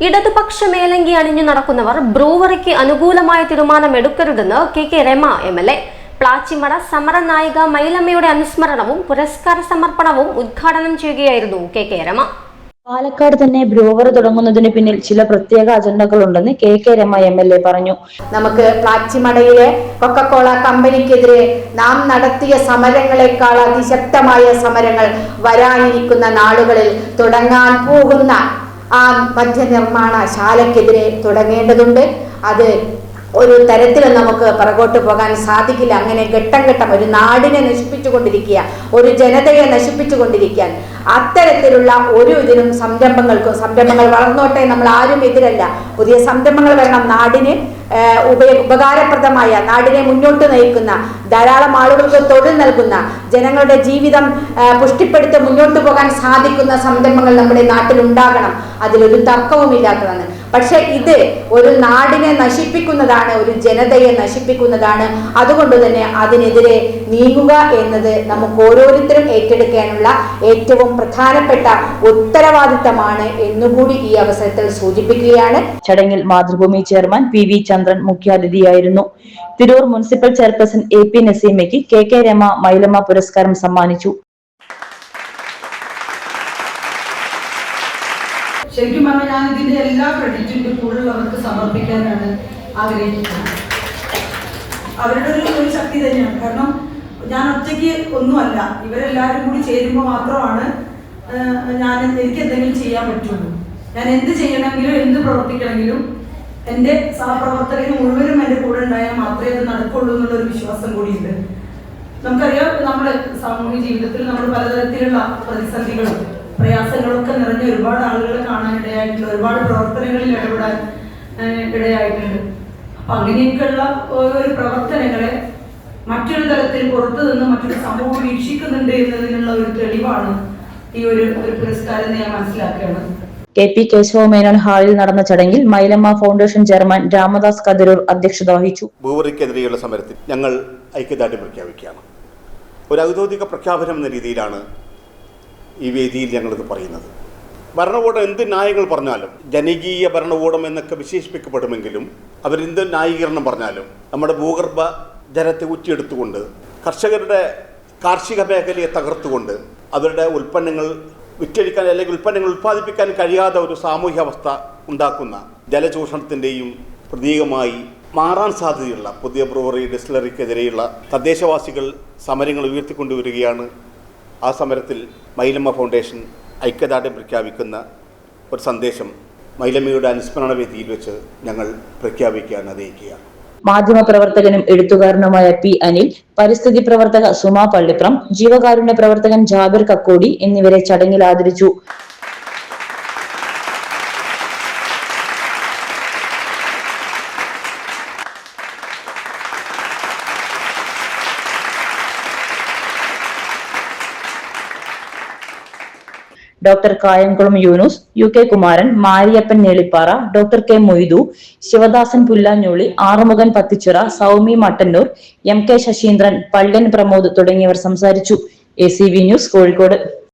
ഇടതുപക്ഷ മേലങ്കി അണിഞ്ഞു നടക്കുന്നവർ ബ്രൂവറിക്ക് അനുകൂലമായ തീരുമാനം എടുക്കരുതെന്ന് K K Rema M L A. Plachimada സമരനായിക മൈലമ്മയുടെ അനുസ്മരണവും പുരസ്കാര സമർപ്പണവും ഉദ്ഘാടനം ചെയ്യുകയായിരുന്നു കെ കെ രമ. പാലക്കാട് തന്നെ ബ്രൂവർ തുടങ്ങുന്നതിന് പിന്നിൽ ചില പ്രത്യേക അജണ്ടകളുണ്ടെന്ന് K K Rema M L A പറഞ്ഞു. നമുക്ക് പ്ലാച്ചിമടയിലെ കൊക്കക്കോള കമ്പനിക്കെതിരെ നാം നടത്തിയ സമരങ്ങളെക്കാൾ അതിശക്തമായ സമരങ്ങൾ വരാനിരിക്കുന്ന നാളുകളിൽ തുടങ്ങാൻ പോകുന്ന ആ മദ്യനിർമ്മാണശാലക്കെതിരെ തുടങ്ങേണ്ടതുണ്ട്. അത് ഒരു തരത്തിൽ നമുക്ക് പുറകോട്ട് പോകാൻ സാധിക്കില്ല. അങ്ങനെ ഘട്ടം ഘട്ടം ഒരു നാടിനെ നശിപ്പിച്ചുകൊണ്ടിരിക്കുക ഒരു ജനതയെ നശിപ്പിച്ചുകൊണ്ടിരിക്കാൻ അത്തരത്തിലുള്ള ഒരു ഇതിനും സംരംഭങ്ങൾക്കും സംരംഭങ്ങൾ വളർന്നോട്ടെ നമ്മൾ ആരും എതിരല്ല. പുതിയ സംരംഭങ്ങൾ വരണം നാടിന്. ഏഹ്, ഉപ ഉപകാരപ്രദമായ നാടിനെ മുന്നോട്ട് നയിക്കുന്ന ധാരാളം ആളുകൾക്ക് തൊഴിൽ നൽകുന്ന ജനങ്ങളുടെ ജീവിതം പുഷ്ടിപ്പെടുത്ത് മുന്നോട്ട് പോകാൻ സാധിക്കുന്ന സംരംഭങ്ങൾ നമ്മുടെ നാട്ടിൽ ഉണ്ടാകണം അതിലൊരു തർക്കവുമില്ലാത്തതാണ്. പക്ഷെ ഇത് ഒരു നാടിനെ നശിപ്പിക്കുന്നതാണ് ഒരു ജനതയെ നശിപ്പിക്കുന്നതാണ്. അതുകൊണ്ട് തന്നെ അതിനെതിരെ നീങ്ങുക എന്നത് നമുക്ക് ഓരോരുത്തരും ഏറ്റെടുക്കാനുള്ള ഏറ്റവും പ്രധാനപ്പെട്ട ഉത്തരവാദിത്തമാണ് എന്നുകൂടി ഈ അവസരത്തിൽ സൂചിപ്പിക്കുകയാണ്. ചടങ്ങിൽ Mathrubhumi chairman P V Chandran മുഖ്യാതിഥിയായിരുന്നു. Tirur municipal chairperson A P നസീമയ്ക്ക് K K Rama Mylamma പുരസ്കാരം സമ്മാനിച്ചു. ശരിക്കും പറഞ്ഞാൽ ഞാൻ ഇതിന്റെ എല്ലാ ക്രെഡിറ്റും കൂടുതൽ അവർക്ക് സമർപ്പിക്കാനാണ് ആഗ്രഹിക്കുന്നത്. അവരുടെ ഒരു ഒരു ശക്തി തന്നെയാണ്. കാരണം ഞാൻ ഒറ്റയ്ക്ക് ഒന്നുമല്ല. ഇവരെല്ലാവരും കൂടി ചേരുമ്പോൾ മാത്രമാണ് ഞാൻ എനിക്ക് എന്തെങ്കിലും ചെയ്യാൻ പറ്റുള്ളൂ. ഞാൻ എന്ത് ചെയ്യണമെങ്കിലും എന്ത് പ്രവർത്തിക്കണമെങ്കിലും എന്റെ സഹപ്രവർത്തകർ മുഴുവനും എന്റെ കൂടെ ഉണ്ടായാൽ മാത്രമേ അത് നടക്കുള്ളൂ എന്നുള്ളൊരു വിശ്വാസം കൂടിയുണ്ട്. നമുക്കറിയാം നമ്മുടെ സാമൂഹിക ജീവിതത്തിൽ നമ്മൾ പലതരത്തിലുള്ള പ്രതിസന്ധികളും പ്രയാസങ്ങളൊക്കെ നിറഞ്ഞ ഒരുപാട് ആളുകളെ കാണാനിടയായിട്ടുണ്ട് ഒരുപാട് പ്രവർത്തനങ്ങളിൽ ഇടപെടാൻ ഇടയായിട്ടുണ്ട്. അപ്പൊ അങ്ങനെയൊക്കെയുള്ള ഒരു പ്രവർത്തനങ്ങളെ മറ്റൊരു തരത്തിൽ പുറത്തു നിന്ന് മറ്റൊരു സമൂഹം വീക്ഷിക്കുന്നുണ്ട് എന്നതിനുള്ള ഒരു തെളിവാണ് ഈ ഒരു ഒരു പുരസ്കാരം ഞാൻ മനസ്സിലാക്കുകയാണ് കെ പി കേശവ മേനോൻ ഹാളിൽ നടന്ന ചടങ്ങിൽ മൈലമ്മ ഫൗണ്ടേഷൻ ചെയർമാൻ രാമദാസ് കതിരൂർ അധ്യക്ഷത വഹിച്ചു. ഭൂവറിക്കെതിരെയുള്ള സമരത്തിൽ ഞങ്ങൾ ഐക്യദാർഢ്യം പ്രഖ്യാപിക്കുകയാണ്. ഒരു ഔദ്യോഗിക പ്രഖ്യാപനം എന്ന രീതിയിലാണ് ഈ വേദിയിൽ ഞങ്ങളിത് പറയുന്നത്. ഭരണകൂടം എന്ത് ന്യായങ്ങൾ പറഞ്ഞാലും ജനകീയ ഭരണകൂടം എന്നൊക്കെ വിശേഷിപ്പിക്കപ്പെടുമെങ്കിലും അവരെന്ത് ന്യായീകരണം പറഞ്ഞാലും നമ്മുടെ ഭൂഗർഭ ജലത്തെ ഉറ്റിയെടുത്തുകൊണ്ട് കർഷകരുടെ കാർഷിക മേഖലയെ തകർത്തുകൊണ്ട് അവരുടെ ഉൽപ്പന്നങ്ങൾ വിറ്റഴിക്കാൻ അല്ലെങ്കിൽ ഉൽപ്പന്നങ്ങൾ ഉൽപ്പാദിപ്പിക്കാൻ കഴിയാത്ത ഒരു സാമൂഹ്യ അവസ്ഥ ഉണ്ടാക്കുന്ന ജലചൂഷണത്തിന്റെയും പ്രതീകമായി മാറാൻ സാധ്യതയുള്ള പുതിയ ബ്രൂവറി ഡിസ്റ്റിലറിക്കെതിരെയുള്ള തദ്ദേശവാസികൾ സമരങ്ങൾ ഉയർത്തിക്കൊണ്ടുവരികയാണ് ആ സമരത്തിൽ മൈലമ്മ ഫൗണ്ടേഷൻ ഐക്യദാർഢ്യം പ്രഖ്യാപിക്കുന്ന ഒരു സന്ദേശം മൈലമ്മയുടെ അനുസ്മരണ വേദിയിൽ വെച്ച് ഞങ്ങൾ പ്രഖ്യാപിക്കാൻ അറിയിക്കുകയാണ് മാധ്യമപ്രവർത്തകനും എഴുത്തുകാരനുമായ പി അനിൽ പരിസ്ഥിതി പ്രവർത്തക സുമ പള്ളിപ്രം ജീവകാരുണ്യ പ്രവർത്തകൻ ജാബിർ കക്കോടി എന്നിവരെ ചടങ്ങിൽ ആദരിച്ചു. Doctor Kayamkulam Yunus U K Kumaran Mariyappan Nelippara doctor K Moidu Sivadasan Pullanjooli Arumukhan Pathichira Soumi Mattannur M K Saseendran Pallan Pramod തുടങ്ങിയവർ സംസാരിച്ചു. A news Kozhikode.